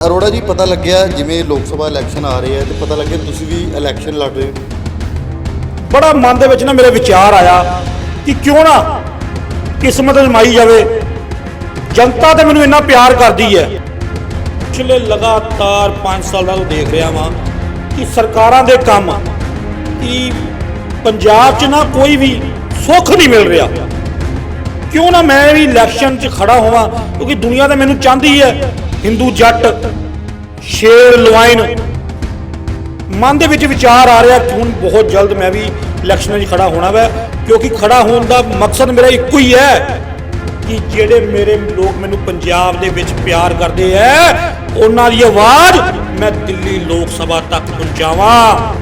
ਅਰੋੜਾ ਜੀ, ਪਤਾ ਲੱਗਿਆ ਜਿਵੇਂ ਲੋਕ ਸਭਾ ਇਲੈਕਸ਼ਨ ਆ ਰਹੇ ਆ ਤੇ ਪਤਾ ਲੱਗਿਆ ਤੁਸੀਂ ਵੀ ਇਲੈਕਸ਼ਨ ਲੜ ਰਹੇ ਹੋ। ਬੜਾ ਮਨ ਦੇ ਵਿੱਚ ਨਾ ਮੇਰੇ ਵਿਚਾਰ ਆਇਆ ਕਿ ਕਿਉਂ ਨਾ ਕਿਸਮਤ ਅਜ਼ਮਾਈ ਜਾਵੇ। ਜਨਤਾ ਤੇ ਮੈਨੂੰ ਇੰਨਾ ਪਿਆਰ ਕਰਦੀ ਹੈ। ਪਿਛਲੇ ਲਗਾਤਾਰ 5 ਸਾਲਾਂ ਤੋਂ ਦੇਖ ਰਿਹਾ ਵਾਂ ਕਿ ਸਰਕਾਰਾਂ ਦੇ ਕੰਮ ਕਿ ਪੰਜਾਬ 'ਚ ਨਾ ਕੋਈ ਵੀ ਸੁੱਖ ਨਹੀਂ ਮਿਲ ਰਿਹਾ। ਕਿਉਂ ਨਾ ਮੈਂ ਵੀ ਇਲੈਕਸ਼ਨ 'ਚ ਖੜਾ ਹੋਵਾਂ ਕਿਉਂਕਿ ਦੁਨੀਆ ਤਾਂ ਮੈਨੂੰ ਚਾਹੁੰਦੀ ਹੈ ਹਿੰਦੂ ਜੱਟ, ਸ਼ੇਰ ਲਵਾਈਨ ਮਨ ਦੇ ਵਿੱਚ ਵਿਚਾਰ ਆ ਰਿਹਾ ਕਿ ਹੁਣ ਬਹੁਤ ਜਲਦ ਮੈਂ ਵੀ ਇਲੈਕਸ਼ਨਾਂ ਵਿੱਚ ਖੜਾ ਹੋਣਾ ਵੈ, ਕਿਉਂਕਿ ਖੜਾ ਹੋਣ ਦਾ ਮਕਸਦ ਮੇਰਾ ਇੱਕੋ ਹੀ ਹੈ ਕਿ ਜਿਹੜੇ ਮੇਰੇ ਲੋਕ ਮੈਨੂੰ ਪੰਜਾਬ ਦੇ ਵਿੱਚ ਪਿਆਰ ਕਰਦੇ ਐ ਉਹਨਾਂ ਦੀ ਆਵਾਜ਼ ਮੈਂ ਦਿੱਲੀ ਲੋਕ ਸਭਾ ਤੱਕ ਪਹੁੰਚਾਵਾਂ।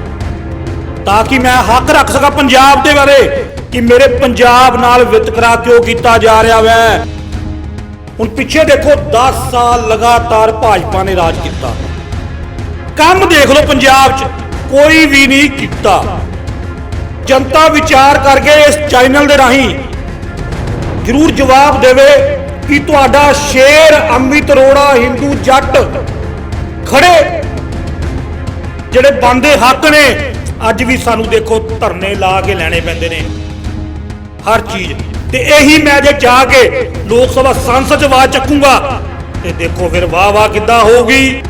ਤਾਂ ਕਿ ਮੈਂ ਹੱਕ ਰੱਖ ਸਕਾਂ ਪੰਜਾਬ ਦੇ ਬਾਰੇ, ਕਿ ਮੇਰੇ ਪੰਜਾਬ ਨਾਲ ਵਿਤਕਰਾ ਕਿਉਂ ਕੀਤਾ ਜਾ ਰਿਹਾ ਵੈ। ਹੁਣ ਪਿੱਛੇ ਦੇਖੋ 10 ਸਾਲ ਲਗਾਤਾਰ ਭਾਜਪਾ ਨੇ ਰਾਜ ਕੀਤਾ। ਕੰਮ ਦੇਖ ਲਓ ਪੰਜਾਬ 'ਚ, ਕੋਈ ਵੀ ਨਹੀਂ ਕੀਤਾ। ਜਨਤਾ ਵਿਚਾਰ ਕਰਕੇ ਇਸ ਚੈਨਲ ਦੇ ਰਾਹੀਂ ਜ਼ਰੂਰ ਜਵਾਬ ਦੇਵੇ ਕਿ ਤੁਹਾਡਾ ਸ਼ੇਰ ਅੰਮ੍ਰਿਤ ਰੋੜਾ ਹਿੰਦੂ ਜੱਟ ਖੜੇ। ਜਿਹੜੇ ਬੰਦੇ ਹੱਕ ਨੇ, ਅੱਜ ਵੀ ਸਾਨੂੰ ਦੇਖੋ ਧਰਨੇ ਲਾ ਕੇ ਲੈਣੇ ਪੈਂਦੇ ਨੇ। ਹਰ ਚੀਜ਼ ਤੇ ਇਹੀ ਮੈਂ ਜੇ ਜਾ ਕੇ ਲੋਕ ਸਭਾ ਸੰਸਦ ਚ ਆਵਾਜ਼ ਚੱਕੂੰਗਾ ਤੇ ਦੇਖੋ ਫਿਰ ਵਾਹ ਵਾਹ ਕਿੱਦਾਂ ਹੋਊਗੀ।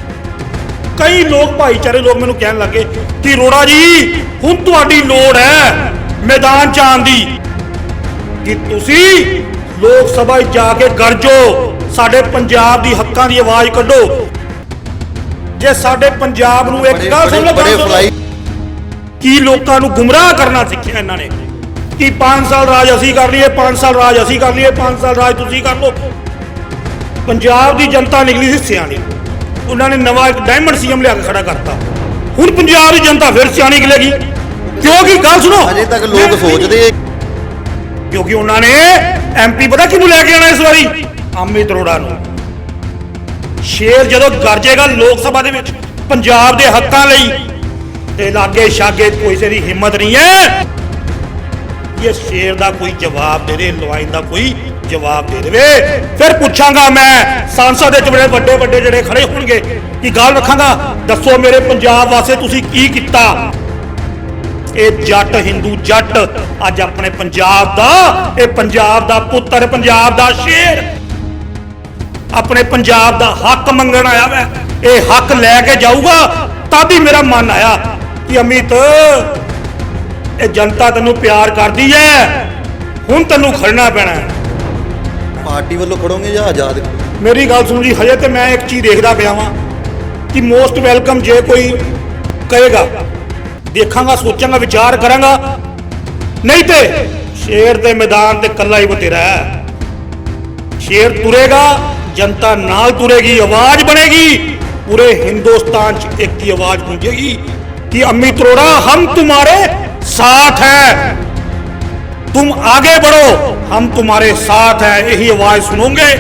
ਕਈ ਲੋਕ ਭਾਈਚਾਰੇ ਲੋਕ ਮੈਨੂੰ ਕਹਿਣ ਲੱਗੇ ਕਿ ਰੋੜਾ ਜੀ ਹੁਣ ਤੁਹਾਡੀ ਲੋੜ ਹੈ ਮੈਦਾਨ ਚ ਆਉਣ ਦੀ। ਕਿ ਤੁਸੀਂ ਲੋਕ ਸਭਾ 'ਚ ਜਾ ਕੇ ਗਰਜੋ ਸਾਡੇ ਪੰਜਾਬ ਦੀ ਹੱਕਾਂ ਦੀ ਆਵਾਜ਼ ਕੱਢੋ। ਜੇ ਸਾਡੇ ਪੰਜਾਬ ਨੂੰ ਇੱਕ ਗੱਲ ਸੁਣ ਲਓ ਕੀ ਲੋਕਾਂ ਨੂੰ ਗੁੰਮਰਾਹ ਕਰਨਾ ਸਿੱਖਿਆ ਇਹਨਾਂ ਨੇ? ਕਿ 5 ਸਾਲ ਰਾਜ ਅਸੀਂ ਕਰ ਲਈਏ 5 ਸਾਲ ਰਾਜ ਅਸੀਂ ਕਰ ਲਈਏ 5 ਸਾਲ ਰਾਜ ਤੁਸੀਂ ਕਰ ਲਓ। ਪੰਜਾਬ ਦੀ ਜਨਤਾ ਨਿਕਲੀ ਸੀ ਸਿਆਣੀ। ਉਹਨਾਂ ਨੇ ਨਵਾਂ ਇੱਕ ਡਾਇਮੰਡ ਸੀਐਮ ਲਿਆ ਕੇ ਖੜਾ ਕਰਤਾ। ਹੁਣ ਪੰਜਾਬ ਦੀ ਜਨਤਾ ਫਿਰ ਸਿਆਣੀ ਨਿਕਲੇਗੀ। ਕਿਉਂਕਿ ਗੱਲ ਸੁਣੋ ਅਜੇ ਤੱਕ ਲੋਕ ਸੋਚਦੇ ਕਿਉਂਕਿ ਉਹਨਾਂ ਨੇ ਐਮਪੀ ਪਤਾ ਕਿਹਨੂੰ ਲੈ ਕੇ ਆਣਾ ਇਸ ਵਾਰੀ? ਅਮਿਤ ਅਰੋੜਾ ਨੂੰ। ਸ਼ੇਰ ਜਦੋਂ ਗਰਜੇਗਾ ਲੋਕ ਸਭਾ ਦੇ ਵਿੱਚ ਪੰਜਾਬ ਦੇ ਹੱਕਾਂ ਲਈ ਤੇ ਲਾਗੇ ਛਾਗੇ ਕਿਸੇ ਦੀ ਹਿੰਮਤ ਨਹੀਂ ਹੈ। ਇਹ ਸ਼ੇਰ ਦਾ ਕੋਈ ਜਵਾਬ ਦੇ ਦੇ ਲਵਾਈਨ ਦਾ ਕੋਈ ਜਵਾਬ ਦੇ ਦੇਵੇ। ਫਿਰ ਪੁੱਛਾਂਗਾ ਮੈਂ, ਸੰਸਦ ਵਿੱਚ ਬੜੇ ਵੱਡੇ ਵੱਡੇ ਜਿਹੜੇ ਖੜੇ ਹੋਣਗੇ, ਕਿ ਗੱਲ ਰੱਖਾਂਗਾ? ਦੱਸੋ ਮੇਰੇ ਪੰਜਾਬ ਵਾਸਤੇ ਤੁਸੀਂ ਕੀ ਕੀਤਾ? ਇਹ ਜੱਟ, ਹਿੰਦੂ ਜੱਟ, ਅੱਜ ਆਪਣੇ ਪੰਜਾਬ ਦਾ, ਇਹ ਪੰਜਾਬ ਦਾ ਪੁੱਤਰ, ਪੰਜਾਬ ਦਾ ਸ਼ੇਰ। ਆਪਣੇ ਪੰਜਾਬ ਦਾ ਹੱਕ ਮੰਗਣ ਆਇਆ ਵੈ ਇਹ ਹੱਕ ਲੈ ਕੇ ਜਾਊਗਾ, ਤਾਂ ਵੀ ਮੇਰਾ ਮਨ ਆਇਆ ਕਿ ਅਮਿਤ ਇਹ ਜਨਤਾ ਤੈਨੂੰ ਪਿਆਰ ਕਰਦੀ ਐ। ਹੁਣ ਤੈਨੂੰ ਖੜਨਾ ਪੈਣਾ ਪਾਰਟੀ ਵੱਲੋਂ ਖੜੋਗੇ ਜਾਂ ਆਜ਼ਾਦ? ਮੇਰੀ ਗੱਲ ਸੁਣ ਜੀ ਹਜੇ ਤੇ ਮੈਂ ਇੱਕ ਚੀਜ਼ ਦੇਖਦਾ ਪਿਆ ਵਾਂ ਕਿ ਮੋਸਟ ਵੈਲਕਮ ਜੇ ਕੋਈ ਕਹੇਗਾ ਦੇਖਾਂਗਾ ਸੋਚਾਂਗਾ ਵਿਚਾਰ ਕਰਾਂਗਾ ਨਹੀਂ ਤੇ ਸ਼ੇਰ ਦੇ ਮੈਦਾਨ ਤੇ ਕੱਲਾ ਹੀ ਬਤੇਰਾ ਹੈ ਸ਼ੇਰ ਤੁਰੇਗਾ ਜਨਤਾ ਨਾਲ ਤੁਰੇਗੀ ਆਵਾਜ਼ ਬਣੇਗੀ ਪੂਰੇ ਹਿੰਦੁਸਤਾਨ 'ਚ ਇੱਕ ਹੀ ਆਵਾਜ਼ ਗੂੰਜੇਗੀ ਕਿ ਅੰਮੀ ਤਰੋੜਾ ਹਮ ਤੁਹਾਰੇ साथ हैं तुम आगे बढ़ो हम तुम्हारे साथ हैं यही आवाज सुनोगे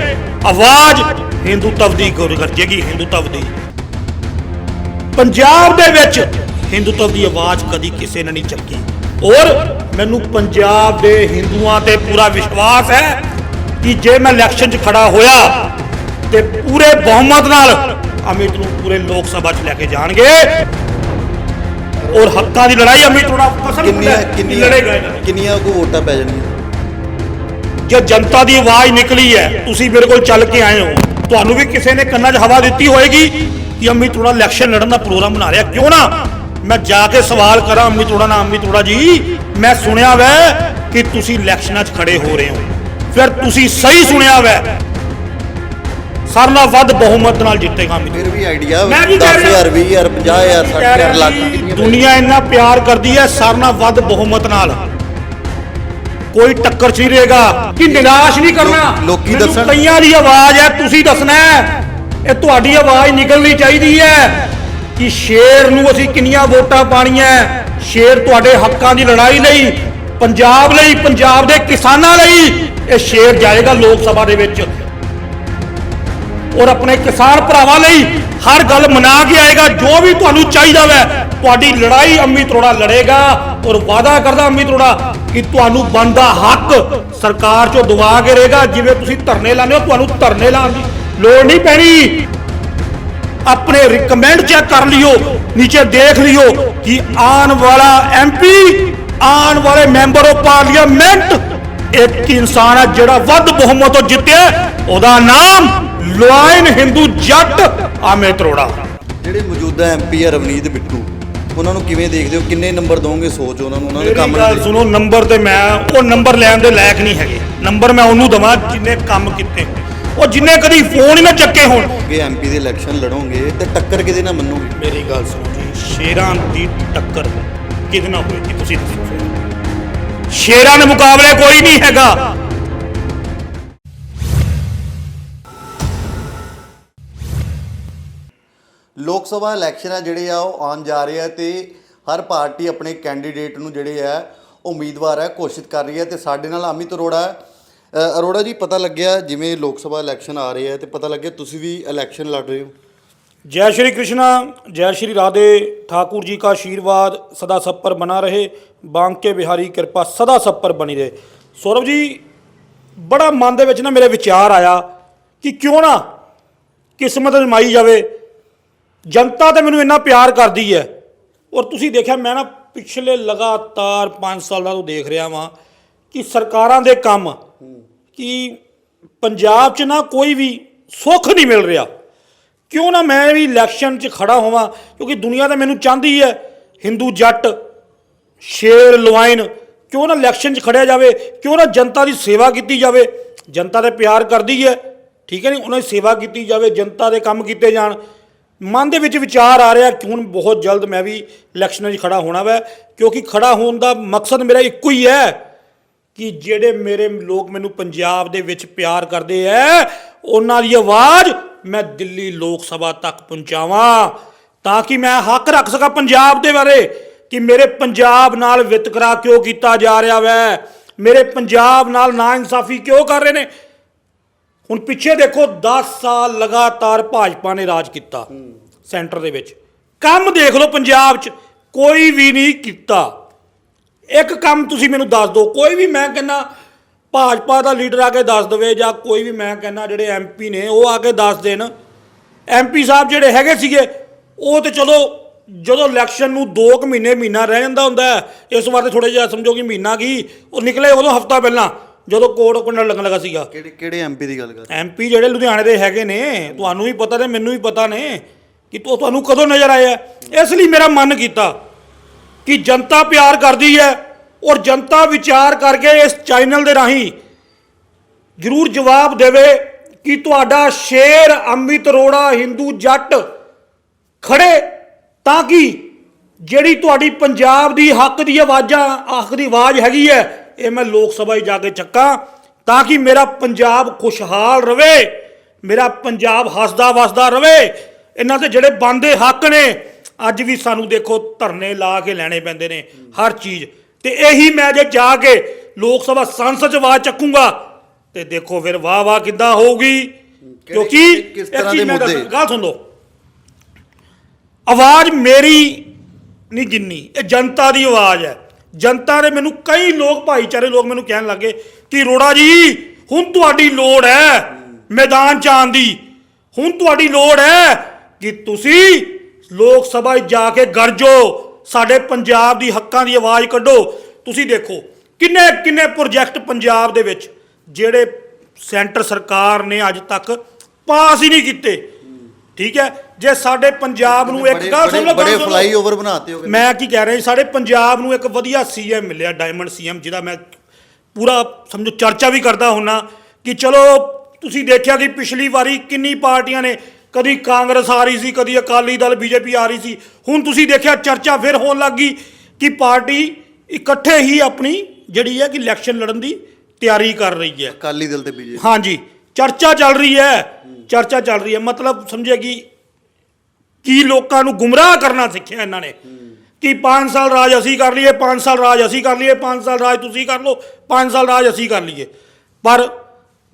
आवाज ਹਿੰਦੂਤਵ ਦੀ ਗੁਰ ਗਰਜੇਗੀ ਹਿੰਦੂਤਵ ਦੀ ਪੰਜਾਬ ਦੇ ਵਿੱਚ ਹਿੰਦੂਤਵ ਦੀ ਆਵਾਜ਼ ਕਦੀ ਕਿਸੇ ਨੇ ਨਹੀਂ ਚੱਕੀ ਔਰ ਮੈਨੂੰ ਪੰਜਾਬ ਦੇ ਹਿੰਦੂਆਂ ਤੇ ਪੂਰਾ ਵਿਸ਼ਵਾਸ ਹੈ ਕਿ ਜੇ ਮੈਂ ਇਲੈਕਸ਼ਨ 'ਚ ਖੜਾ ਹੋਇਆ ਤੇ ਪੂਰੇ ਬਹੁਮਤ ਨਾਲ ਅਮਿਤ ਨੂੰ ਪੂਰੇ ਲੋਕ ਸਭਾ 'ਚ ਲੈ ਕੇ ਜਾਣਗੇ ਔਰ ਹੱਕਾਂ ਦੀ ਲੜਾਈ ਅਮਿਤ ਥੋੜਾ ਕਸਮ ਕਿੰਨੀਆਂ ਕਿੰਨੀਆਂ ਲੜੇਗਾ ਇਹਨਾਂ ਨਾਲ। ਕਿੰਨੀਆਂ ਕੋ ਵੋਟਾਂ ਪੈ ਜਾਣਗੀਆਂ? ਜੇ ਜਨਤਾ ਦੀ ਆਵਾਜ਼ ਨਿਕਲੀ ਹੈ ਤੁਸੀਂ ਮੇਰੇ ਕੋਲ ਚੱਲ ਕੇ ਆਏ ਹੋ ਤੁਹਾਨੂੰ ਵੀ ਕਿਸੇ ਨੇ ਕੰਨਾਂ 'ਚ ਹਵਾ ਦਿੱਤੀ ਹੋਏਗੀ ਕਿ ਅੰਮ੍ਰਿਤ ਥੋੜਾ ਇਲੈਕਸ਼ਨ ਲੜਨ ਦਾ ਪ੍ਰੋਗਰਾਮ ਬਣਾ ਰਿਹਾ। ਕਿਉਂ ਨਾ? ਮੈਂ ਜਾ ਕੇ ਸਵਾਲ ਕਰਾਂ ਅੰਮ੍ਰਿਤ ਥੋੜਾ ਨਾ ਅੰਮ੍ਰਿਤ ਥੋੜਾ ਜੀ। ਮੈਂ ਸੁਣਿਆ ਵੈ ਕਿ ਤੁਸੀਂ ਇਲੈਕਸ਼ਨਾਂ 'ਚ ਖੜੇ ਹੋ ਰਹੇ ਹੋ। ਫਿਰ ਤੁਸੀਂ ਸਹੀ ਸੁਣਿਆ ਵੈ ਸਾਰਿਆਂ ਨਾਲੋਂ ਵੱਧ ਬਹੁਮਤ ਨਾਲ ਜਿੱਤੇਗਾ ਫਿਰ ਵੀ ਆਈਡੀਆ ਮੈਂ ਵੀ ਕਹਿ ਰਿਹਾ- 10000 20000 50000 60000 ਲੱਖ ਦੁਨੀਆ ਇੰਨਾ ਪਿਆਰ ਕਰਦੀ ਹੈ ਸਾਰਿਆਂ ਨਾਲੋਂ ਵੱਧ ਬਹੁਮਤ ਨਾਲ। ਕੋਈ ਟੱਕਰ ਚ ਨਹੀਂ ਰਹੇਗਾ। ਕਿ ਨਿਰਾਸ਼ ਨਹੀਂ ਕਰਨਾ? ਲੋਕ- ਮੈਨੂੰ ਦੱਸਣ- ਕਈਆਂ ਦੀ ਆਵਾਜ਼ ਹੈ ਤੁਸੀਂ ਦੱਸਣਾ ਹੈ। ਇਹ ਤੁਹਾਡੀ ਆਵਾਜ਼ ਨਿਕਲਣੀ ਚਾਹੀਦੀ ਹੈ ਕਿ ਸ਼ੇਰ ਨੂੰ ਅਸੀਂ ਕਿੰਨੀਆਂ ਵੋਟਾਂ ਪਾਣੀਆਂ ਸ਼ੇਰ ਤੁਹਾਡੇ ਹੱਕਾਂ ਦੀ ਲੜਾਈ ਲਈ ਪੰਜਾਬ ਲਈ ਪੰਜਾਬ ਦੇ ਕਿਸਾਨਾਂ ਲਈ ਇਹ ਸ਼ੇਰ ਜਾਏਗਾ ਲੋਕ ਸਭਾ ਦੇ ਵਿੱਚ। ਔਰ ਆਪਣੇ ਕਿਸਾਨ ਭਰਾਵਾਂ ਲਈ ਹਰ ਗੱਲ ਮਨਾ ਕੇ ਆਏਗਾ, ਜੋ ਵੀ ਤੁਹਾਨੂੰ ਚਾਹੀਦਾ ਵੈ, ਤੁਹਾਡੀ ਲੜਾਈ ਅੰਮੀ ਤਰੋੜਾ ਲੜੇਗਾ ਔਰ ਵਾਅਦਾ ਕਰਦਾ ਅੰਮੀ ਤਰੋੜਾ ਕਿ ਤੁਹਾਨੂੰ ਬਣਦਾ ਹੱਕ ਸਰਕਾਰ ਚੋਂ ਦਵਾ ਕੇ ਰਹੇਗਾ, ਜਿਵੇਂ ਤੁਸੀਂ ਧਰਨੇ ਲਾਉਂਦੇ ਹੋ, ਤੁਹਾਨੂੰ ਧਰਨੇ ਲਾਉਣ ਦੀ ਲੋੜ ਨਹੀਂ ਪੈਣੀ। ਆਪਣੇ ਰਿਕਮੈਂਡ ਚੈੱਕ ਕਰ ਲਿਓ, ਨੀਚੇ ਦੇਖ ਲਿਓ ਕਿ ਆਉਣ ਵਾਲਾ ਐਮਪੀ ਆਉਣ ਵਾਲੇ ਮੈਂਬਰ ਆਫ ਪਾਰਲੀਮੈਂਟ, ਇੱਕ ਇਨਸਾਨ ਹੈ ਜਿਹੜਾ ਵੱਧ ਬਹੁਮਤ ਤੋਂ ਜਿੱਤਿਆ, ਉਹਦਾ ਨਾਮ ਲੋਇਨ ਹਿੰਦੂ ਜੱਟ ਅਮਿਤ ਅਰੋੜਾ ਜਿਹੜੇ ਮੌਜੂਦਾ ਐਮਪੀ ਆ ਰਵਨੀਤ ਬਿੱਟੂ ਉਹਨਾਂ ਨੂੰ ਕਿਵੇਂ ਦੇਖਦੇ ਹੋ? ਕਿੰਨੇ ਨੰਬਰ ਦੋਗੇ ਸੋਚ ਉਹਨਾਂ ਨੂੰ? ਉਹਨਾਂ ਦੇ ਮੇਰੀ ਕੰਮ ਗੱਲ ਦੇ ਸੁਣੋ ਨੰਬਰ ਤੇ ਮੈਂ ਉਹ ਨੰਬਰ ਲੈਣ ਦੇ ਲਾਇਕ ਨਹੀਂ ਹੈਗੇ। ਨੰਬਰ ਮੈਂ ਉਹਨੂੰ ਦਵਾਂ ਜਿਨੇ ਕੰਮ ਕੀਤੇ। ਉਹ ਜਿਨੇ ਕਦੀ ਫੋਨ ਹੀ ਨਾ ਚੱਕੇ ਹੋਣ। ਅੱਗੇ ਐਮਪੀ ਦੇ ਇਲੈਕਸ਼ਨ ਲੜੋਗੇ ਤੇ ਟੱਕਰ ਕਿਹਦੇ ਨਾਲ ਮੰਨੋਗੇ? ਮੇਰੀ ਗੱਲ ਸੁਣੋ ਜੀ ਸ਼ੇਰਾਂ ਦੀ ਟੱਕਰ ਕਿਹਦੇ ਨਾਲ ਹੋਏਗੀ ਤੁਸੀਂ ਦੱਸੋ। ਸ਼ੇਰਾਂ ਦੇ ਮੁਕਾਬਲੇ ਕੋਈ ਨਹੀਂ ਹੈਗਾ। ਲੋਕ ਸਭਾ ਇਲੈਕਸ਼ਨ ਆ ਜਿਹੜੇ ਆ ਉਹ ਆਉਣ ਜਾ ਰਹੇ ਆ ਤੇ ਹਰ ਪਾਰਟੀ ਆਪਣੇ ਕੈਂਡੀਡੇਟ ਨੂੰ ਜਿਹੜੇ ਆ ਉਮੀਦਵਾਰ ਹੈ ਘੋਸ਼ਿਤ ਕਰ ਰਹੀ ਹੈ ਤੇ ਸਾਡੇ ਨਾਲ ਅਮਿਤ ਅਰੋੜਾ ਹੈ। ਅ, ਅਰੋੜਾ ਜੀ ਪਤਾ ਲੱਗਿਆ ਜਿਵੇਂ ਲੋਕ ਸਭਾ ਇਲੈਕਸ਼ਨ ਆ ਰਹੇ ਆ ਤੇ ਪਤਾ ਲੱਗਿਆ ਤੁਸੀਂ ਵੀ ਇਲੈਕਸ਼ਨ ਲੜ ਰਹੇ ਹੋ जय श्री कृष्णा जय श्री राधे ठाकुर जी का आशीर्वाद सदा सब पर बना रहे बांके बिहारी कृपा सदा सब पर बनी रहे सौरभ जी ਬੜਾ ਮਨ ਦੇ ਵਿੱਚ ਨਾ ਮੇਰੇ ਵਿਚਾਰ ਆਇਆ ਕਿ ਕਿਉਂ ਨਾ ਕਿਸਮਤ ਅਜ਼ਮਾਈ ਜਾਵੇ ਜਨਤਾ ਤੇ ਮੈਨੂੰ ਇੰਨਾ ਪਿਆਰ ਕਰਦੀ ਹੈ ਔਰ ਤੁਸੀਂ ਦੇਖਿਆ, ਮੈਂ ਨਾ ਪਿਛਲੇ ਲਗਾਤਾਰ 5 ਸਾਲਾਂ ਤੋਂ ਦੇਖ ਰਿਹਾ ਵਾਂ ਕਿ ਸਰਕਾਰਾਂ ਦੇ ਕੰਮ ਕਿ ਪੰਜਾਬ 'ਚ ਨਾ ਕੋਈ ਵੀ ਸੁੱਖ ਨਹੀਂ ਮਿਲ ਰਿਹਾ। ਕਿਉਂ ਨਾ ਮੈਂ ਵੀ ਇਲੈਕਸ਼ਨ 'ਚ ਖੜਾ ਹੋਵਾਂ, ਕਿਉਂਕਿ ਦੁਨੀਆ ਤਾਂ ਮੈਨੂੰ ਚਾਹੁੰਦੀ ਹੈ ਹਿੰਦੂ ਜੱਟ, ਸ਼ੇਰ, ਲਵਾਈਨ, ਕਿਉਂ ਨਾ ਇਲੈਕਸ਼ਨ 'ਚ ਖੜਿਆ ਜਾਵੇ, ਕਿਉਂ ਨਾ ਜਨਤਾ ਦੀ ਸੇਵਾ ਕੀਤੀ ਜਾਵੇ। ਜਨਤਾ ਤੇ ਪਿਆਰ ਕਰਦੀ ਹੈ ਠੀਕ ਹੈ ਨਹੀਂ ਉਹਨਾਂ ਦੀ ਸੇਵਾ ਕੀਤੀ ਜਾਵੇ, ਜਨਤਾ ਦੇ ਕੰਮ ਕੀਤੇ ਜਾਣ। ਮਨ ਦੇ ਵਿੱਚ ਵਿਚਾਰ ਆ ਰਿਹਾ ਕਿ ਹੁਣ ਬਹੁਤ ਜਲਦ ਮੈਂ ਵੀ ਇਲੈਕਸ਼ਨਾਂ 'ਚ ਖੜਾ ਹੋਣਾ ਵੈ, ਕਿਉਂਕਿ ਖੜਾ ਹੋਣ ਦਾ ਮਕਸਦ ਮੇਰਾ ਇੱਕੋ ਹੀ ਹੈ ਕਿ ਜਿਹੜੇ ਮੇਰੇ ਲੋਕ ਮੈਨੂੰ ਪੰਜਾਬ ਦੇ ਵਿੱਚ ਪਿਆਰ ਕਰਦੇ ਐ ਉਹਨਾਂ ਦੀ ਆਵਾਜ਼ ਮੈਂ ਦਿੱਲੀ ਲੋਕ ਸਭਾ ਤੱਕ ਪਹੁੰਚਾਵਾਂ, ਤਾਂ ਕਿ ਮੈਂ ਹੱਕ ਰੱਖ ਸਕਾਂ ਪੰਜਾਬ ਦੇ ਬਾਰੇ, ਕਿ ਮੇਰੇ ਪੰਜਾਬ ਨਾਲ ਵਿਤਕਰਾ ਕਿਉਂ ਕੀਤਾ ਜਾ ਰਿਹਾ ਵੈ, ਮੇਰੇ ਪੰਜਾਬ ਨਾਲ ਨਾ ਇਨਸਾਫ਼ੀ ਕਿਉਂ ਕਰ ਰਹੇ ਨੇ ਹੁਣ ਪਿੱਛੇ ਦੇਖੋ 10 ਸਾਲ ਲਗਾਤਾਰ ਭਾਜਪਾ ਨੇ ਰਾਜ ਕੀਤਾ ਸੈਂਟਰ ਦੇ ਵਿੱਚ। ਕੰਮ ਦੇਖ ਲਓ ਪੰਜਾਬ 'ਚ ਕੋਈ ਵੀ ਨਹੀਂ ਕੀਤਾ। ਇੱਕ ਕੰਮ ਤੁਸੀਂ ਮੈਨੂੰ ਦੱਸ ਦਿਓ ਕੋਈ ਵੀ ਮੈਂ ਕਹਿੰਦਾ ਭਾਜਪਾ ਦਾ ਲੀਡਰ ਆ ਕੇ ਦੱਸ ਦਵੇ ਜਾਂ ਕੋਈ ਵੀ ਮੈਂ ਕਹਿੰਦਾ ਜਿਹੜੇ ਐਮਪੀ ਨੇ ਉਹ ਆ ਕੇ ਦੱਸ ਦੇਣ। ਐਮਪੀ ਸਾਹਿਬ ਜਿਹੜੇ ਹੈਗੇ ਸੀਗੇ ਉਹ ਤੇ ਚਲੋ ਜਦੋਂ ਇਲੈਕਸ਼ਨ ਨੂੰ 2 ਕੁ ਮਹੀਨੇ ਮਹੀਨਾ ਰਹਿ ਜਾਂਦਾ ਹੁੰਦਾ ਇਸ ਵਾਰ ਤੇ ਥੋੜਾ ਜਿਹਾ ਸਮਝੋ ਕਿ ਮਹੀਨਾ ਕੀ ਉਹ ਨਿਕਲੇ ਉਦੋਂ ਹਫਤਾ ਪਹਿਲਾਂ। ਜਦੋਂ ਕੋਡ ਕੁੰਡਲ ਲੱਗਣ ਲੱਗਾ ਸੀਗਾ। ਕਿਹੜੇ ਕਿਹੜੇ ਐਮਪੀ ਦੀ ਗੱਲ ਕਰ ਐਮਪੀ ਜਿਹੜੇ ਲੁਧਿਆਣੇ ਦੇ ਹੈਗੇ ਨੇ ਤੁਹਾਨੂੰ ਵੀ ਪਤਾ ਤੇ ਮੈਨੂੰ ਵੀ ਪਤਾ ਨੇ ਕਿ ਤੋ ਤੁਹਾਨੂੰ ਕਦੋਂ ਨਜ਼ਰ ਆਇਆ? ਇਸ ਲਈ ਮੇਰਾ ਮਨ ਕੀਤਾ ਕਿ ਜਨਤਾ ਪਿਆਰ ਕਰਦੀ ਹੈ ਔਰ ਜਨਤਾ ਵਿਚਾਰ ਕਰਕੇ ਇਸ ਚੈਨਲ ਦੇ ਰਾਹੀਂ ਜ਼ਰੂਰ ਜਵਾਬ ਦੇਵੇ ਕਿ ਤੁਹਾਡਾ ਸ਼ੇਰ ਅਮਿਤ ਅਰੋੜਾ ਹਿੰਦੂ ਜੱਟ ਖੜੇ ਤਾਂ ਕਿ ਜਿਹੜੀ ਤੁਹਾਡੀ ਪੰਜਾਬ ਦੀ ਹੱਕ ਦੀ ਆਵਾਜ਼ਾਂ ਹੱਕ ਦੀ ਆਵਾਜ਼ ਹੈਗੀ ਹੈ ਇਹ ਮੈਂ ਲੋਕ ਸਭਾ 'ਚ ਜਾ ਕੇ ਚੱਕਾਂ ਤਾਂ ਕਿ ਮੇਰਾ ਪੰਜਾਬ ਖੁਸ਼ਹਾਲ ਰਵੇ ਮੇਰਾ ਪੰਜਾਬ ਹੱਸਦਾ ਵਸਦਾ ਰਵੇ। ਇਹਨਾਂ ਦੇ ਜਿਹੜੇ ਬੰਦੇ ਹੱਕ ਨੇ ਅੱਜ ਵੀ ਸਾਨੂੰ ਦੇਖੋ ਧਰਨੇ ਲਾ ਕੇ ਲੈਣੇ ਪੈਂਦੇ ਨੇ ਹਰ ਚੀਜ਼। ਤੇ ਇਹੀ ਮੈਂ ਜੇ ਜਾ ਕੇ ਲੋਕ ਸਭਾ ਸੰਸਦ 'ਚ ਆਵਾਜ਼ ਚੱਕੂੰਗਾ ਤੇ ਦੇਖੋ ਫਿਰ ਵਾਹ ਵਾਹ ਕਿੱਦਾਂ ਹੋਊਗੀ। ਕਿਉਂਕਿ ਕਿਸ ਤਰ੍ਹਾਂ ਦੇ ਮੁੱਦੇ? ਗੱਲ ਸੁਣ। ਲਓ ਆਵਾਜ਼ ਮੇਰੀ ਨਹੀਂ ਜਿੰਨੀ ਇਹ ਜਨਤਾ ਦੀ ਆਵਾਜ਼ ਹੈ। ਜਨਤਾ ਨੇ ਮੈਨੂੰ ਕਈ ਲੋਕ, ਭਾਈਚਾਰੇ ਲੋਕ ਮੈਨੂੰ ਕਹਿਣ ਲੱਗੇ ਕਿ ਰੋੜਾ ਜੀ, ਹੁਣ ਤੁਹਾਡੀ ਲੋੜ ਹੈ ਮੈਦਾਨ ਜਾਣ ਦੀ। ਹੁਣ ਤੁਹਾਡੀ ਲੋੜ ਹੈ ਕਿ ਤੁਸੀਂ ਲੋਕ ਸਭਾ ਜਾ ਕੇ ਗਰਜੋ ਸਾਡੇ ਪੰਜਾਬ ਦੀ ਹੱਕਾਂ ਦੀ ਆਵਾਜ਼ ਕੱਢੋ। ਤੁਸੀਂ ਦੇਖੋ, ਕਿੰਨੇ ਕਿੰਨੇ ਪ੍ਰੋਜੈਕਟ ਪੰਜਾਬ ਦੇ ਵਿੱਚ, ਜਿਹੜੇ ਸੈਂਟਰ ਸਰਕਾਰ ਨੇ ਅੱਜ ਤੱਕ ਪਾਸ ਹੀ ਨਹੀਂ ਕੀਤੇ। ਠੀਕ ਹੈ? ਜੇ ਸਾਡੇ ਪੰਜਾਬ ਨੂੰ ਇੱਕ ਗੱਲ ਸੁਣ ਲਓ ਬੜੇ। ਫਲਾਈਓਵਰ ਬਣਾਤੇ ਹੋ ਮੈਂ ਕੀ ਕਹਿ ਰਿਹਾ ਜੀ, ਸਾਡੇ ਪੰਜਾਬ ਨੂੰ ਇੱਕ ਵਧੀਆ ਸੀਐਮ ਮਿਲਿਆ ਡਾਇਮੰਡ ਸੀਐਮ ਜਿਹਦਾ ਮੈਂ ਪੂਰਾ ਸਮਝੋ ਚਰਚਾ ਵੀ ਕਰਦਾ ਹੁੰਨਾ ਕਿ ਚਲੋ ਤੁਸੀਂ ਦੇਖਿਆ ਕਿ ਪਿਛਲੀ ਵਾਰੀ ਕਿੰਨੀ ਪਾਰਟੀਆਂ ਨੇ ਕਦੀ ਕਾਂਗਰਸ ਆ ਰਹੀ ਸੀ ਕਦੀ ਅਕਾਲੀ ਦਲ ਬੀਜੇਪੀ ਆ ਰਹੀ ਸੀ। ਹੁਣ ਤੁਸੀਂ ਦੇਖਿਆ ਚਰਚਾ ਫਿਰ ਹੋਣ ਲੱਗ ਗਈ ਕਿ ਪਾਰਟੀ ਇਕੱਠੇ ਹੀ ਆਪਣੀ ਜਿਹੜੀ ਹੈ ਕਿ ਇਲੈਕਸ਼ਨ ਲੜਨ ਦੀ ਤਿਆਰੀ ਕਰ ਰਹੀ ਹੈ। ਅਕਾਲੀ ਦਲ ਤੇ ਬੀਜੇਪੀ। ਹਾਂਜੀ। ਚਰਚਾ ਚੱਲ ਰਹੀ ਹੈ। ਚਰਚਾ ਚੱਲ ਰਹੀ ਹੈ। ਮਤਲਬ ਸਮਝਿਆ ਕਿ ਕੀ ਲੋਕਾਂ ਨੂੰ ਗੁੰਮਰਾਹ ਕਰਨਾ ਸਿੱਖਿਆ ਇਹਨਾਂ ਨੇ। ਕਿ 5 ਸਾਲ ਰਾਜ ਅਸੀਂ ਕਰ ਲਈਏ 5 ਸਾਲ ਰਾਜ ਅਸੀਂ ਕਰ ਲਈਏ 5 ਸਾਲ ਰਾਜ ਤੁਸੀਂ ਕਰ ਲਓ 5 ਸਾਲ ਰਾਜ ਅਸੀਂ ਕਰ ਲਈਏ। ਪਰ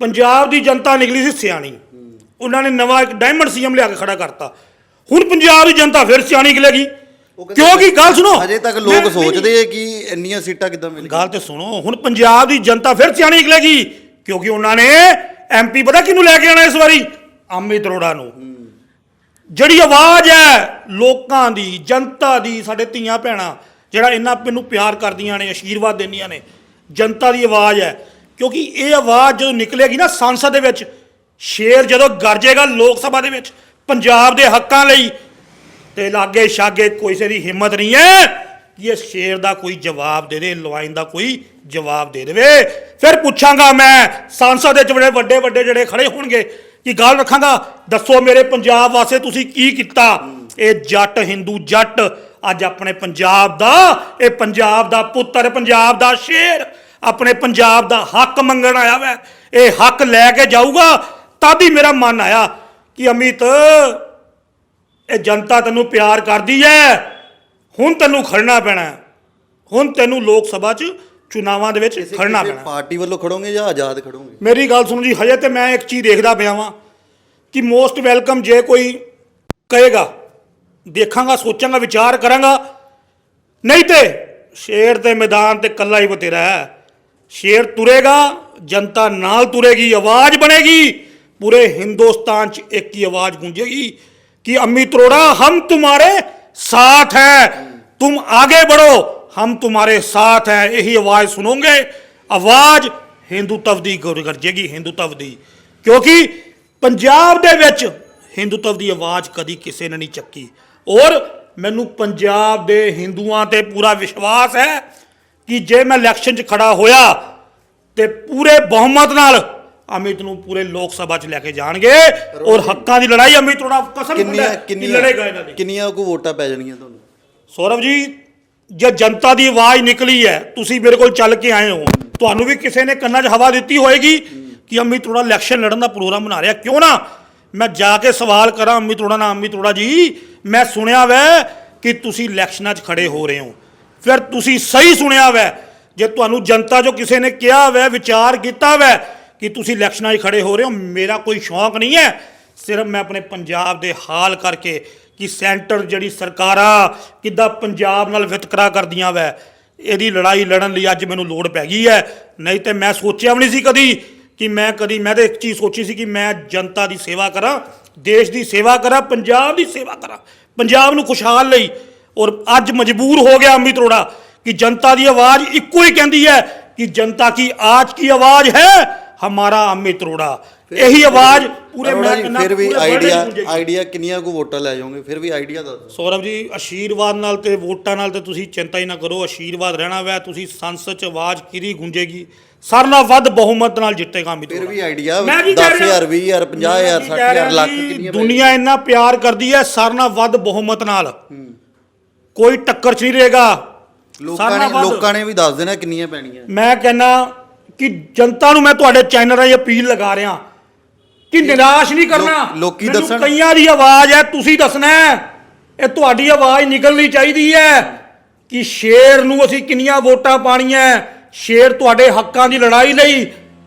ਪੰਜਾਬ ਦੀ ਜਨਤਾ ਨਿਕਲੀ ਸੀ ਸਿਆਣੀ। ਉਹਨਾਂ ਨੇ ਨਵਾਂ ਇੱਕ ਡਾਇਮੰਡ ਸੀਐਮ ਲਿਆ ਕੇ ਖੜਾ ਕਰਤਾ। ਹੁਣ ਪੰਜਾਬ ਦੀ ਜਨਤਾ ਫਿਰ ਸਿਆਣੀ ਨਿਕਲੇਗੀ ਕਿਉਂਕਿ ਗੱਲ ਸੁਣੋ। ਹਜੇ ਤੱਕ ਲੋਕ ਸੋਚਦੇ ਆ ਕਿ ਇੰਨੀਆਂ ਸੀਟਾਂ ਕਿੱਦਾਂ ਮਿਲ ਗੱਲ ਤੇ ਸੁਣੋ। ਹੁਣ ਪੰਜਾਬ ਦੀ ਜਨਤਾ ਫਿਰ ਸਿਆਣੀ ਨਿਕਲੇਗੀ ਕਿਉਂਕਿ ਉਹਨਾਂ ਨੇ ਐਮਪੀ ਪਤਾ ਕਿਹਨੂੰ ਲੈ ਕੇ ਆਣਾ ਇਸ ਵਾਰੀ? ਅਮਿਤ ਅਰੋੜਾ ਨੂੰ। ਜਿਹੜੀ ਆਵਾਜ਼ ਹੈ ਲੋਕਾਂ ਦੀ, ਜਨਤਾ ਦੀ, ਸਾਡੇ ਧੀਆਂ ਭੈਣਾਂ, ਜਿਹੜਾ ਇਹਨਾਂ ਮੈਨੂੰ ਪਿਆਰ ਕਰਦੀਆਂ ਨੇ ਆਸ਼ੀਰਵਾਦ ਦਿੰਦੀਆਂ ਨੇ, ਜਨਤਾ ਦੀ ਆਵਾਜ਼ ਹੈ। ਕਿਉਂਕਿ ਇਹ ਆਵਾਜ਼ ਜਦੋਂ ਨਿਕਲੇਗੀ ਨਾ ਸੰਸਦ ਦੇ ਵਿੱਚ, ਸ਼ੇਰ ਜਦੋਂ ਗਰਜੇਗਾ ਲੋਕ ਸਭਾ ਦੇ ਵਿੱਚ, ਪੰਜਾਬ ਦੇ ਹੱਕਾਂ ਲਈ, ਤੇ ਲਾਗੇ ਛਾਗੇ ਕਿਸੇ ਦੀ ਹਿੰਮਤ ਨਹੀਂ ਹੈ। ਕਿ ਇਸ ਸ਼ੇਰ ਦਾ ਕੋਈ ਜਵਾਬ ਦੇ ਦੇ ਲਵਾਈਨ ਦਾ ਕੋਈ ਜਵਾਬ ਦੇ ਦੇਵੇ। ਫਿਰ ਪੁੱਛਾਂਗਾ ਮੈਂ, ਸੰਸਦ ਵਿੱਚ ਬੜੇ ਵੱਡੇ ਵੱਡੇ ਜਿਹੜੇ ਖੜੇ ਹੋਣਗੇ, ਕਿ ਗੱਲ ਰੱਖਾਂਗਾ, ਦੱਸੋ ਮੇਰੇ ਪੰਜਾਬ ਵਾਸਤੇ ਤੁਸੀਂ ਕੀ ਕੀਤਾ? ਇਹ ਜੱਟ ਹਿੰਦੂ ਜੱਟ, ਅੱਜ ਆਪਣੇ ਪੰਜਾਬ ਦਾ, ਇਹ ਪੰਜਾਬ ਦਾ ਪੁੱਤਰ, ਪੰਜਾਬ ਦਾ ਸ਼ੇਰ, ਆਪਣੇ ਪੰਜਾਬ ਦਾ ਹੱਕ ਮੰਗਣ ਆਇਆ ਵੈ। ਇਹ ਹੱਕ ਲੈ ਕੇ ਜਾਊਗਾ, ਤਦ ਹੀ ਮੇਰਾ ਮਨ ਆਇਆ ਕਿ ਅਮਿਤ, ਇਹ ਜਨਤਾ ਤੈਨੂੰ ਪਿਆਰ ਕਰਦੀ ਹੈ ਹੁਣ ਤੈਨੂੰ ਖੜਨਾ ਪੈਣਾ ਹੁਣ ਤੈਨੂੰ ਲੋਕ ਸਭਾ 'ਚ ਚੁਣਾਵਾਂ ਦੇ ਵਿੱਚ ਖੜਨਾ ਪੈਣਾ ਪਾਰਟੀ ਵੱਲੋਂ ਖੜੋਗੇ ਜਾਂ ਆਜ਼ਾਦ ਖੜੋਗੇ? ਮੇਰੀ ਗੱਲ ਸੁਣੋ ਜੀ ਹਜੇ ਤੇ ਮੈਂ ਇੱਕ ਚੀਜ਼ ਦੇਖਦਾ ਪਿਆ ਵਾਂ ਕਿ ਮੋਸਟ ਵੈਲਕਮ ਜੇ ਕੋਈ ਕਹੇਗਾ ਦੇਖਾਂਗਾ ਸੋਚਾਂਗਾ ਵਿਚਾਰ ਕਰਾਂਗਾ ਨਹੀਂ ਤੇ ਸ਼ੇਰ ਦੇ ਮੈਦਾਨ ਤੇ ਕੱਲਾ ਹੀ ਬਤੇਰਾ ਹੈ। ਸ਼ੇਰ ਤੁਰੇਗਾ ਜਨਤਾ ਨਾਲ ਤੁਰੇਗੀ ਆਵਾਜ਼ ਬਣੇਗੀ ਪੂਰੇ ਹਿੰਦੁਸਤਾਨ 'ਚ ਇੱਕ ਹੀ ਆਵਾਜ਼ ਗੂੰਜੇਗੀ ਕਿ ਅੰਮੀ ਤਰੋੜਾ ਹਮ ਤੁਹਾਰੇ साथ हैं तुम आगे बढ़ो हम तुम्हारे साथ हैं यही आवाज सुनोगे आवाज ਹਿੰਦੂਤਵ ਦੀ ਗੁਰ ਗਰਜੇਗੀ ਹਿੰਦੂਤਵ ਦੀ ਕਿਉਂਕਿ ਪੰਜਾਬ ਦੇ ਵਿੱਚ ਹਿੰਦੂਤਵ ਦੀ ਆਵਾਜ਼ ਕਦੀ ਕਿਸੇ ਨੇ ਨਹੀਂ ਚੱਕੀ ਔਰ ਮੈਨੂੰ ਪੰਜਾਬ ਦੇ ਹਿੰਦੂਆਂ ਤੇ ਪੂਰਾ ਵਿਸ਼ਵਾਸ ਹੈ ਕਿ ਜੇ ਮੈਂ ਇਲੈਕਸ਼ਨ 'ਚ ਖੜਾ ਹੋਇਆ ਤੇ ਪੂਰੇ ਬਹੁਮਤ ਨਾਲ ਅਮਿਤ ਨੂੰ ਪੂਰੇ ਲੋਕ ਸਭਾ 'ਚ ਲੈ ਕੇ ਜਾਣਗੇ ਔਰ ਹੱਕਾਂ ਦੀ ਲੜਾਈ ਅਮਿਤ ਥੋੜਾ ਕਸਮ ਕਿੰਨੀਆਂ ਕਿੰਨੀਆਂ ਲੜੇਗਾ ਇਹਨਾਂ ਦੀ। ਕਿੰਨੀਆਂ ਕੋ ਵੋਟਾਂ ਪੈ ਜਾਣੀਆਂ ਤੁਹਾਨੂੰ? ਸੌਰਵ ਜੀ ਜੇ ਜਨਤਾ ਦੀ ਆਵਾਜ਼ ਨਿਕਲੀ ਹੈ ਤੁਸੀਂ ਮੇਰੇ ਕੋਲ ਚੱਲ ਕੇ ਆਏ ਹੋ ਤੁਹਾਨੂੰ ਵੀ ਕਿਸੇ ਨੇ ਕੰਨਾਂ 'ਚ ਹਵਾ ਦਿੱਤੀ ਹੋਏਗੀ ਕਿ ਅੰਮੀ ਤੋੜਾ ਇਲੈਕਸ਼ਨ ਲੜਨ ਦਾ ਪ੍ਰੋਗਰਾਮ ਬਣਾ ਰਿਹਾ। ਕਿਉਂ ਨਾ? ਮੈਂ ਜਾ ਕੇ ਸਵਾਲ ਕਰਾਂ ਅੰਮੀ ਤੋੜਾ ਨਾ ਅੰਮੀ ਤੋੜਾ ਜੀ ਮੈਂ ਸੁਣਿਆ ਵੈ ਕਿ ਤੁਸੀਂ ਇਲੈਕਸ਼ਨਾਂ 'ਚ ਖੜੇ ਹੋ ਰਹੇ ਹੋ। ਫਿਰ ਤੁਸੀਂ ਸਹੀ ਸੁਣਿਆ ਵੈ। ਜੇ ਤੁਹਾਨੂੰ ਜਨਤਾ ਜੋ ਕਿਸੇ ਨੇ ਕਿਹਾ ਵੈ ਵਿਚਾਰ ਕੀਤਾ ਵੈ ਕਿ ਤੁਸੀਂ ਇਲੈਕਸ਼ਨਾਂ 'ਚ ਖੜੇ ਹੋ ਰਹੇ ਹੋ, ਮੇਰਾ ਕੋਈ ਸ਼ੌਂਕ ਨਹੀਂ ਹੈ। ਸਿਰਫ ਮੈਂ ਆਪਣੇ ਪੰਜਾਬ ਦੇ ਹਾਲ ਕਰਕੇ ਕਿ ਸੈਂਟਰ ਜਿਹੜੀ ਸਰਕਾਰਾਂ ਕਿੱਦਾਂ ਪੰਜਾਬ ਨਾਲ ਵਿਤਕਰਾ ਕਰਦੀਆਂ ਵੈ, ਇਹਦੀ ਲੜਾਈ ਲੜਨ ਲਈ ਅੱਜ ਮੈਨੂੰ ਲੋੜ ਪੈ ਗਈ ਹੈ। ਨਹੀਂ ਤੇ ਮੈਂ ਸੋਚਿਆ ਵੀ ਨਹੀਂ ਸੀ ਕਦੀ ਕਿ ਮੈਂ ਕਦੀ, ਮੈਂ ਤਾਂ ਇੱਕ ਚੀਜ਼ ਸੋਚੀ ਸੀ ਕਿ ਮੈਂ ਜਨਤਾ ਦੀ ਸੇਵਾ ਕਰਾਂ, ਦੇਸ਼ ਦੀ ਸੇਵਾ ਕਰਾਂ, ਪੰਜਾਬ ਦੀ ਸੇਵਾ ਕਰਾਂ, ਪੰਜਾਬ ਨੂੰ ਖੁਸ਼ਹਾਲ ਲਈ। ਔਰ ਅੱਜ ਮਜਬੂਰ ਹੋ ਗਿਆ ਅਮਿਤ ਰੋੜਾ ਕਿ ਜਨਤਾ ਦੀ ਆਵਾਜ਼ ਇੱਕੋ ਹੀ ਕਹਿੰਦੀ ਹੈ ਕਿ ਜਨਤਾ ਕੀ, ਆਜ ਕੀ ਆਵਾਜ਼ ਹੈ? ਹਮਾਰਾ ਅਮਿਤ ਅਰੋੜਾ ਇਹੀ ਆਵਾਜ਼ ਪੂਰੇ ਮੈਂ ਕਹਿੰਦਾ ਫਿਰ ਵੀ ਆਈਡੀਆ। ਆਈਡੀਆ ਕਿੰਨੀਆਂ ਕੋ ਵੋਟਾਂ ਲੈ ਜਾਓਗੇ ਫਿਰ ਵੀ ਆਈਡੀਆ ਦੱਸ। ਸੌਰਵ ਜੀ ਆਸ਼ੀਰਵਾਦ ਨਾਲ ਤੇ ਵੋਟਾਂ ਨਾਲ ਤੇ ਤੁਸੀਂ ਚਿੰਤਾ ਹੀ ਨਾ ਕਰੋ ਆਸ਼ੀਰਵਾਦ ਰਹਿਣਾ ਵੈ ਤੁਸੀਂ ਸੰਸਦ ਚ ਆਵਾਜ਼ ਕਿਰੀ ਗੂੰਜੇਗੀ ਸਾਰਿਆਂ ਨਾਲ ਵੱਧ ਬਹੁਮਤ ਨਾਲ ਜਿੱਤੇਗਾ ਅਮਿਤ ਫਿਰ। ਵੀ ਆਈਡੀਆ ਮੈਂ ਕੀ ਕਹਿ ਰਿਹਾ? 10000 20000 50000 ਮੈਂ ਕੀ ਕਹਿ ਰਿਹਾ 60000 ਲੱਖ ਕਿੰਨੀਆਂ ਦੁਨੀਆ ਇੰਨਾ ਪਿਆਰ ਕਰਦੀ ਹੈ ਸਾਰਿਆਂ ਨਾਲ ਵੱਧ ਬਹੁਮਤ ਨਾਲ ਕੋਈ ਟੱਕਰ ਚ ਨਹੀਂ ਰਹੇਗਾ ਲੋਕਾਂ ਨੇ। ਲੋਕਾਂ ਨੇ ਵੀ ਦੱਸ ਦੇਣਾ ਕਿੰਨੀਆਂ ਪੈਣੀਆਂ ਮੈਂ ਕਹਿੰਦਾ ਕਿ ਜਨਤਾ ਨੂੰ ਮੈਂ ਤੁਹਾਡੇ ਚੈਨਲ ਰਾਹੀਂ ਅਪੀਲ ਲਗਾ ਰਿਹਾ ਕਿ ਨਿਰਾਸ਼ ਨਹੀਂ ਕਰਨਾ ਲੋਕ- ਮੈਨੂੰ ਦੱਸਣ। ਕਈਆਂ ਦੀ ਆਵਾਜ਼ ਹੈ ਤੁਸੀਂ ਦੱਸਣਾ ਹੈ। ਇਹ ਤੁਹਾਡੀ ਆਵਾਜ਼ ਨਿਕਲਣੀ ਚਾਹੀਦੀ ਹੈ ਕਿ ਸ਼ੇਰ ਨੂੰ ਅਸੀਂ ਕਿੰਨੀਆਂ ਵੋਟਾਂ ਪਾਣੀਆਂ ਸ਼ੇਰ ਤੁਹਾਡੇ ਹੱਕਾਂ ਦੀ ਲੜਾਈ ਲਈ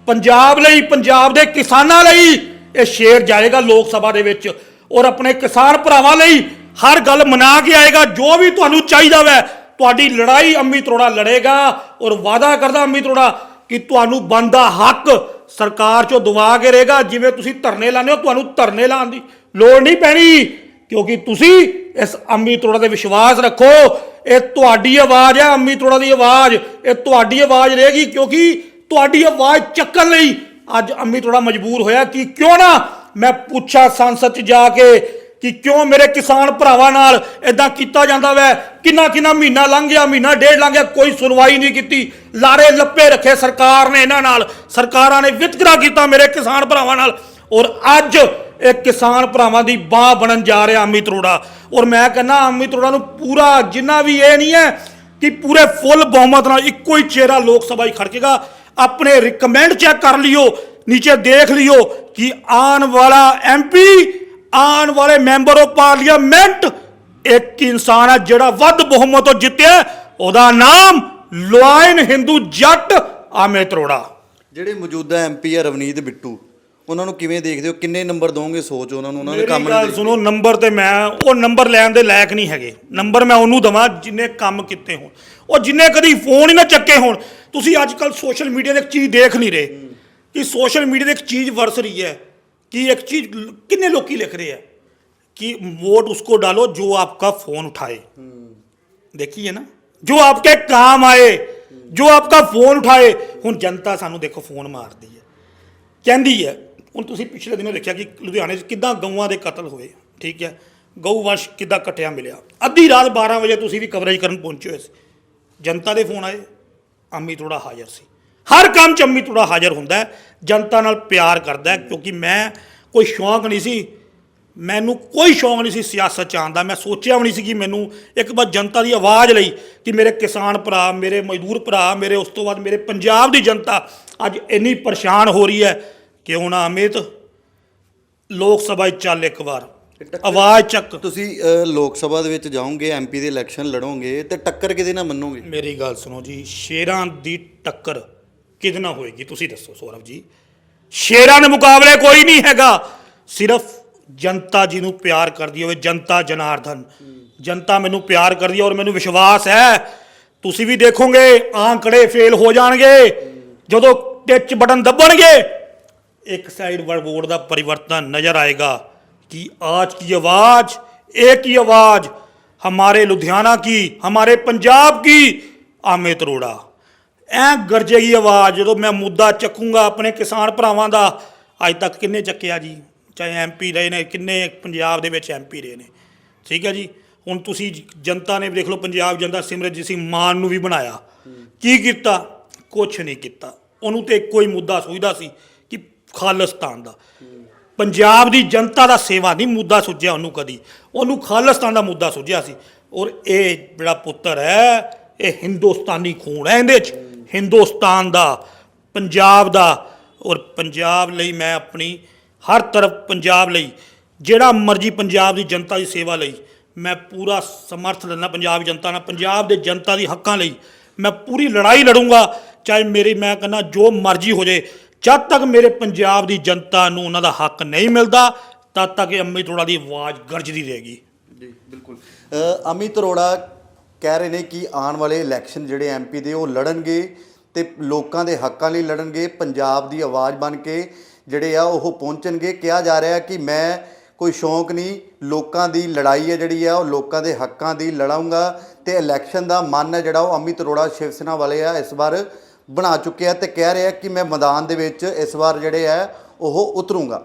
ਪੰਜਾਬ ਲਈ ਪੰਜਾਬ ਦੇ ਕਿਸਾਨਾਂ ਲਈ ਇਹ ਸ਼ੇਰ ਜਾਏਗਾ ਲੋਕ ਸਭਾ ਦੇ ਵਿੱਚ ਔਰ ਆਪਣੇ ਕਿਸਾਨ ਭਰਾਵਾਂ ਲਈ ਹਰ ਗੱਲ ਮਨਾ ਕੇ ਆਏਗਾ ਜੋ ਵੀ ਤੁਹਾਨੂੰ ਚਾਹੀਦਾ ਵੈ ਤੁਹਾਡੀ ਲੜਾਈ ਅੰਮੀ ਤਰੋੜਾ ਲੜੇਗਾ ਔਰ ਵਾਅਦਾ ਕਰਦਾ ਅੰਮੀ ਤਰੋੜਾ ਕਿ ਤੁਹਾਨੂੰ ਬੰਦਾ ਹੱਕ ਸਰਕਾਰ ਚੋਂ ਦਵਾ ਕੇ ਰਹੇਗਾ। ਜਿਵੇਂ ਤੁਸੀਂ ਧਰਨੇ ਲਾਉਂਦੇ ਹੋ, ਤੁਹਾਨੂੰ ਧਰਨੇ ਲਾਉਣ ਦੀ ਲੋੜ ਨਹੀਂ ਪੈਣੀ। ਕਿਉਂਕਿ ਤੁਸੀਂ ਇਸ ਅੰਮੀ ਤਰੋੜਾ ਤੇ ਵਿਸ਼ਵਾਸ ਰੱਖੋ। ਇਹ ਤੁਹਾਡੀ ਆਵਾਜ਼ ਹੈ, ਅੰਮੀ ਤੋੜਾ ਦੀ ਆਵਾਜ਼। ਇਹ ਤੁਹਾਡੀ ਆਵਾਜ਼ ਰਹੇਗੀ ਕਿਉਂਕਿ ਤੁਹਾਡੀ ਆਵਾਜ਼ ਚੱਕਣ ਲਈ ਅੱਜ ਅੰਮੀ ਤੋੜਾ ਮਜਬੂਰ ਹੋਇਆ। ਕਿ ਕਿਉਂ ਨਾ? ਮੈਂ ਪੁੱਛਾਂ ਸੰਸਦ 'ਚ ਜਾ ਕੇ ਕਿ ਕਿਉਂ ਮੇਰੇ ਕਿਸਾਨ ਭਰਾਵਾਂ ਨਾਲ ਇਦਾਂ ਕੀਤਾ ਜਾਂਦਾ ਵੈ? ਕਿੰਨਾ ਕਿੰਨਾ ਮਹੀਨਾ ਲੰਘ ਗਿਆ, ਮਹੀਨਾ ਡੇਢ ਲੰਘ ਗਿਆ, ਕੋਈ ਸੁਣਵਾਈ ਨਹੀਂ ਕੀਤੀ। ਲਾਰੇ ਲੱਪੇ ਰੱਖੇ ਸਰਕਾਰ ਨੇ ਇਹਨਾਂ ਨਾਲ। ਸਰਕਾਰਾਂ ਨੇ ਵਿਤਕਰਾ ਕੀਤਾ ਮੇਰੇ ਕਿਸਾਨ ਭਰਾਵਾਂ ਨਾਲ। ਔਰ ਅੱਜ ਇਹ ਕਿਸਾਨ ਭਰਾਵਾਂ ਦੀ ਬਾਹ ਬਣਨ ਜਾ ਰਿਹਾ ਅਮਿਤ ਅਰੋੜਾ। ਔਰ ਮੈਂ ਕਹਿੰਦਾ ਅਮਿਤ ਰੋੜਾ ਨੂੰ ਪੂਰਾ ਜਿੰਨਾ ਵੀ ਇਹ ਨਹੀਂ ਹੈ ਕਿ ਪੂਰੇ ਫੁੱਲ ਬਹੁਮਤ ਨਾਲ ਇੱਕੋ ਹੀ ਚਿਹਰਾ ਲੋਕ ਸਭਾ ਹੀ ਖੜਕੇਗਾ ਆਪਣੇ ਰਿਕਮੈਂਡ ਚੈੱਕ ਕਰ ਲਿਓ, ਨੀਚੇ ਦੇਖ ਲਿਓ ਕਿ ਆਉਣ ਵਾਲਾ ਐਮਪੀ ਆਉਣ ਵਾਲੇ ਮੈਂਬਰ ਆਫ ਪਾਰਲੀਮੈਂਟ ਇੱਕ ਇਨਸਾਨ ਹੈ ਜਿਹੜਾ ਵੱਧ ਬਹੁਮਤ ਤੋਂ ਜਿੱਤਿਆ ਉਹਦਾ ਨਾਮ ਲੋਇਨ ਹਿੰਦੂ ਜੱਟ ਅਮਿਤ ਅਰੋੜਾ। ਜਿਹੜੇ ਮੌਜੂਦਾ ਐਮਪੀ ਆ ਰਵਨੀਤ ਬਿੱਟੂ ਉਹਨਾਂ ਨੂੰ ਕਿਵੇਂ ਦੇਖਦੇ ਹੋ? ਕਿੰਨੇ ਨੰਬਰ ਦੋਗੇ ਸੋਚ ਉਹਨਾਂ ਨੂੰ? ਉਹਨਾਂ ਨੇ ਮੇਰੀ ਕੰਮ ਨਹੀਂ ਸੁਣੋ ਨੰਬਰ ਤੇ ਮੈਂ ਉਹ ਨੰਬਰ ਲੈਣ ਦੇ ਲਾਇਕ ਨਹੀਂ ਹੈਗੇ। ਨੰਬਰ ਮੈਂ ਉਹਨੂੰ ਦਵਾਂ ਜਿਨੇ ਕੰਮ ਕੀਤੇ ਹੋਣ। ਉਹ ਜਿਨੇ ਕਦੀ ਫੋਨ ਹੀ ਨਾ ਚੱਕੇ ਹੋਣ। ਤੁਸੀਂ ਅੱਜ ਕੱਲ ਸੋਸ਼ਲ ਮੀਡੀਆ ਤੇ ਇੱਕ ਚੀਜ਼ ਦੇਖ ਨਹੀਂ ਰਹੇ। ਕਿ ਸੋਸ਼ਲ ਮੀਡੀਆ ਤੇ ਇੱਕ ਚੀਜ਼ ਵਰਸ ਰਹੀ ਹੈ। ਕਿ ਇੱਕ ਚੀਜ਼ ਲ- ਕਿੰਨੇ ਲੋਕੀ ਲਿਖ ਰਹੇ ਆ कि वोट उसको डालो जो आपका फोन उठाए ਦੇਖੀਏ ਨਾ ਜੋ ਆਪਕੇ ਕੰਮ ਆਏ ਜੋ ਆਪਕਾ ਫੋਨ ਉਠਾਏ ਹੁਣ ਜਨਤਾ ਸਾਨੂੰ ਦੇਖੋ ਫੋਨ ਮਾਰਦੀ ਹੈ ਕਹਿੰਦੀ ਹੈ ਹੁਣ ਤੁਸੀਂ ਪਿਛਲੇ ਦਿਨੋਂ ਦੇਖਿਆ ਕਿ ਲੁਧਿਆਣੇ 'ਚ ਕਿੱਦਾਂ ਗਊਆਂ ਦੇ ਕਤਲ ਹੋਏ ਠੀਕ ਹੈ ਗਊ ਵੰਸ਼ ਕਿੱਦਾਂ ਕਟਿਆ ਮਿਲਿਆ ਅੱਧੀ ਰਾਤ 12 ਵਜੇ ਤੁਸੀਂ ਵੀ ਕਵਰੇਜ ਕਰਨ ਪਹੁੰਚੇ ਹੋਏ ਸੀ ਜਨਤਾ ਦੇ ਫੋਨ ਆਏ ਅੰਮੀ ਥੋੜਾ ਹਾਜ਼ਰ ਸੀ ਹਰ ਕੰਮ 'ਚ ਅੰਮੀ ਥੋੜਾ ਹਾਜ਼ਰ ਹੁੰਦਾ ਜਨਤਾ ਨਾਲ ਪਿਆਰ ਕਰਦਾ ਕਿਉਂਕਿ ਮੈਂ ਕੋਈ ਸ਼ੌਂਕ ਨਹੀਂ ਸੀ ਮੈਨੂੰ ਕੋਈ ਸ਼ੌਂਕ ਨਹੀਂ ਸੀ ਸਿਆਸਤ ਚ ਆਉਣ ਦਾ ਮੈਂ ਸੋਚਿਆ ਵੀ ਨਹੀਂ ਸੀ ਕਿ ਮੈਨੂੰ ਇੱਕ ਵਾਰ ਜਨਤਾ ਦੀ ਆਵਾਜ਼ ਲਈ ਕਿ ਮੇਰੇ ਕਿਸਾਨ ਭਰਾ ਮੇਰੇ ਮਜ਼ਦੂਰ ਭਰਾ ਮੇਰੇ ਉਸ ਤੋਂ ਬਾਅਦ ਮੇਰੇ ਪੰਜਾਬ ਦੀ ਜਨਤਾ ਅੱਜ ਇੰਨੀ ਪਰੇਸ਼ਾਨ ਹੋ ਰਹੀ ਹੈ ਕਿਉਂ ਨਾ ਅਮਿਤ? ਲੋਕ ਸਭਾ ਚੱਲ ਇੱਕ ਵਾਰ। ਆਵਾਜ਼ ਚੱਕ। ਤੁਸੀਂ ਲੋਕ ਸਭਾ ਦੇ ਵਿੱਚ ਜਾਓਗੇ ਐਮਪੀ ਦੇ ਇਲੈਕਸ਼ਨ ਲੜੋਗੇ ਤੇ ਟੱਕਰ ਕਿਹਦੇ ਨਾਲ ਮੰਨੋਗੇ? ਮੇਰੀ ਗੱਲ ਸੁਣੋ ਜੀ ਸ਼ੇਰਾਂ ਦੀ ਟੱਕਰ। ਕਿਹਦੇ ਨਾਲ ਹੋਏਗੀ ਤੁਸੀਂ ਦੱਸੋ ਸੌਰਵ ਜੀ ਸ਼ੇਰਾਂ ਦੇ ਮੁਕਾਬਲੇ ਕੋਈ ਨਹੀਂ ਹੈਗਾ ਸਿਰਫ ਜਨਤਾ ਜੀ ਨੂੰ ਪਿਆਰ ਕਰਦੀ ਹੋਵੇ ਜਨਤਾ ਜਨਾਰਦਨ ਜਨਤਾ ਮੈਨੂੰ ਪਿਆਰ ਕਰਦੀ ਹੈ ਔਰ ਮੈਨੂੰ ਵਿਸ਼ਵਾਸ ਹੈ ਤੁਸੀਂ ਵੀ ਦੇਖੋਗੇ ਆਂਕੜੇ ਫੇਲ ਹੋ ਜਾਣਗੇ ਜਦੋਂ ਟਿੱਚ ਬਟਨ ਦੱਬਣਗੇ एक साइड वोट का परिवर्तन नजर आएगा कि आज की आवाज एक ही आवाज हमारे लुधियाना की हमारे पंजाब की ਆਮਿਤ ਅਰੋੜਾ ਐ ਗਰਜੇਗੀ ਆਵਾਜ਼ ਜਦੋਂ ਮੈਂ ਮੁੱਦਾ ਚੱਕੂੰਗਾ ਆਪਣੇ ਕਿਸਾਨ ਭਰਾਵਾਂ ਦਾ। ਅੱਜ ਤੱਕ ਕਿੰਨੇ ਚੱਕਿਆ ਜੀ? ਚਾਹੇ ਐਮਪੀ ਰਹੇ ਨੇ, ਕਿੰਨੇ ਪੰਜਾਬ ਦੇ ਵਿੱਚ ਐਮਪੀ ਰਹੇ ਨੇ। ਠੀਕ ਹੈ ਜੀ? ਹੁਣ ਤੁਸੀਂ ਜਨਤਾ ਨੇ ਦੇਖ ਲਓ, ਪੰਜਾਬ ਜਨਤਾ ਸਿਮਰਜੀਤ ਸਿੰਘ ਮਾਨ ਨੂੰ ਵੀ ਬਣਾਇਆ। ਕੀ ਕੀਤਾ? ਕੁਛ ਨਹੀਂ ਕੀਤਾ। ਉਹਨੂੰ ਤੇ ਇੱਕੋ ਹੀ ਮੁੱਦਾ ਸੋਚਦਾ ਸੀ ਕਿ ਖਾਲਿਸਤਾਨ ਦਾ। ਪੰਜਾਬ ਦੀ ਜਨਤਾ ਦਾ ਸੇਵਾ ਨਹੀਂ, ਮੁੱਦਾ ਸੁਝਿਆ ਉਹਨੂੰ ਕਦੀ। ਉਹਨੂੰ ਖਾਲਿਸਤਾਨ ਦਾ ਮੁੱਦਾ ਸੁਝਿਆ ਸੀ। ਔਰ ਇਹ ਜਿਹੜਾ ਪੁੱਤਰ ਹੈ, ਇਹ ਹਿੰਦੁਸਤਾਨੀ ਖੂਨ ਹੈ ਇਹਦੇ ਚ। ਹਿੰਦੁਸਤਾਨ ਦਾ, ਪੰਜਾਬ ਦਾ ਔਰ ਪੰਜਾਬ ਲਈ ਮੈਂ ਆਪਣੀ ਹਰ ਤਰਫ ਪੰਜਾਬ ਲਈ, ਜਿਹੜਾ ਮਰਜ਼ੀ ਪੰਜਾਬ ਦੀ ਜਨਤਾ ਦੀ ਸੇਵਾ ਲਈ, ਮੈਂ ਪੂਰਾ ਸਮਰਥ ਲੈਣਾ ਪੰਜਾਬ ਜਨਤਾ ਨਾਲ, ਪੰਜਾਬ ਦੇ ਜਨਤਾ ਦੀ ਹੱਕਾਂ ਲਈ ਮੈਂ ਪੂਰੀ ਲੜਾਈ ਲੜੂੰਗਾ, ਚਾਹੇ ਮੇਰੀ ਮੈਂ ਕਹਿੰਦਾ ਜੋ ਮਰਜ਼ੀ ਹੋ ਜਾਏ ਜਦ ਤੱਕ ਮੇਰੇ ਪੰਜਾਬ ਦੀ ਜਨਤਾ ਨੂੰ ਉਹਨਾਂ ਦਾ ਹੱਕ ਨਹੀਂ ਮਿਲਦਾ, ਤਦ ਤੱਕ ਇਹ ਅੰਮ੍ਰਿਤ ਅਰੋੜਾ ਦੀ ਆਵਾਜ਼ ਗਰਜਦੀ ਰਹੇਗੀ। ਜੀ, ਬਿਲਕੁਲ। ਅਮਿਤ ਅਰੋੜਾ ਕਹਿ ਰਹੇ ਨੇ ਕਿ ਆਉਣ ਵਾਲੇ ਇਲੈਕਸ਼ਨ ਜਿਹੜੇ ਐਮਪੀ ਦੇ, ਉਹ ਲੜਨਗੇ ਤੇ ਲੋਕਾਂ ਦੇ ਹੱਕਾਂ ਲਈ ਲੜਨਗੇ, ਪੰਜਾਬ ਦੀ ਆਵਾਜ਼ ਬਣ ਕੇ ਜਿਹੜੇ ਆ ਉਹ ਪਹੁੰਚਣਗੇ। ਕਿਹਾ ਜਾ ਰਿਹਾ ਕਿ ਮੈਂ ਕੋਈ ਸ਼ੌਂਕ ਨਹੀਂ, ਲੋਕਾਂ ਦੀ ਲੜਾਈ ਹੈ ਜਿਹੜੀ ਆ, ਉਹ ਲੋਕਾਂ ਦੇ ਹੱਕਾਂ ਦੀ ਲੜਾਉਂਗਾ ਤੇ ਇਲੈਕਸ਼ਨ ਦਾ ਮਨ ਹੈ ਜਿਹੜਾ ਉਹ ਅਮਿਤ ਅਰੋੜਾ ਸ਼ਿਵ ਸੈਨਾ ਵਾਲੇ ਆ, ਇਸ ਵਾਰ ਬਣਾ ਚੁੱਕੇ ਆ ਤੇ ਕਹਿ ਰਿਹਾ ਕਿ ਮੈਂ ਮੈਦਾਨ ਦੇ ਵਿੱਚ ਇਸ ਵਾਰ ਜਿਹੜੇ ਆ, ਉਹ ਉਤਰੂੰਗਾ।